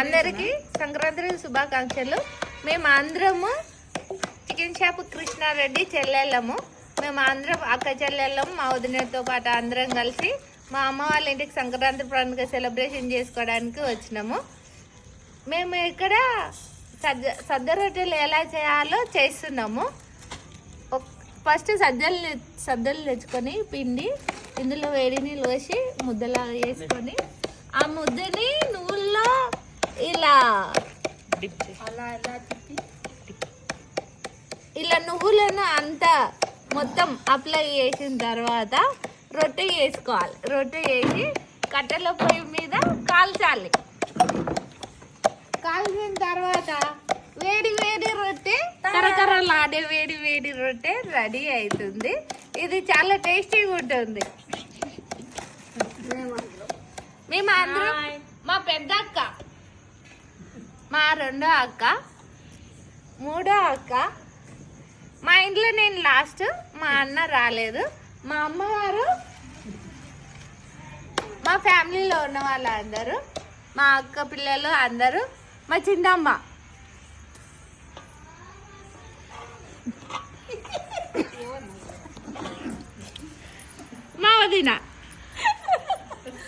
అందరికి సంక్రాంతి శుభాకాంక్షలు. మేము అందరము చికెన్ షాప్ కృష్ణారెడ్డి చెల్లెళ్ళము. మేము అందరం అక్క చెల్లెళ్ళం మా వదినతో పాటు అందరం కలిసి మా అమ్మ వాళ్ళ ఇంటికి సంక్రాంతి పండుగ సెలబ్రేషన్ చేసుకోవడానికి వచ్చినాము. మేము ఇక్కడ సజ్జ సద్ద రొట్టెలు ఎలా చేయాలో చేస్తున్నాము. ఫస్ట్ సజ్జలు సద్దలు తెచ్చుకొని పిండి ఇందులో వేడి నీళ్ళు వేసి ముద్దలాగా వేసుకొని ఆ ముద్దని నువ్వుల్లో అలా ఎలా తిప్పి ఇలా నువ్వులను అంతా మొత్తం అప్లై చేసిన తర్వాత రొట్టె వేసుకోవాలి రొట్టె వేసి కట్టెల పొయ్యి మీద కాల్చాలి. కాల్చిన తర్వాత వేడి వేడి రొట్టె కరకరలాడే వేడి వేడి రొట్టె రెడీ అవుతుంది ఇది చాలా టేస్టీగా ఉంటుంది. మేము అందరం మా పెద్ద అక్క మా రెండో అక్క మూడో అక్క. మా ఇంట్లో నేను లాస్ట్ మా అన్న రాలేదు. మా అమ్మగారు మా ఫ్యామిలీలో ఉన్న వాళ్ళందరూ మా అక్క పిల్లలు అందరూ మా చిన్నమ్మ. మా వదిన.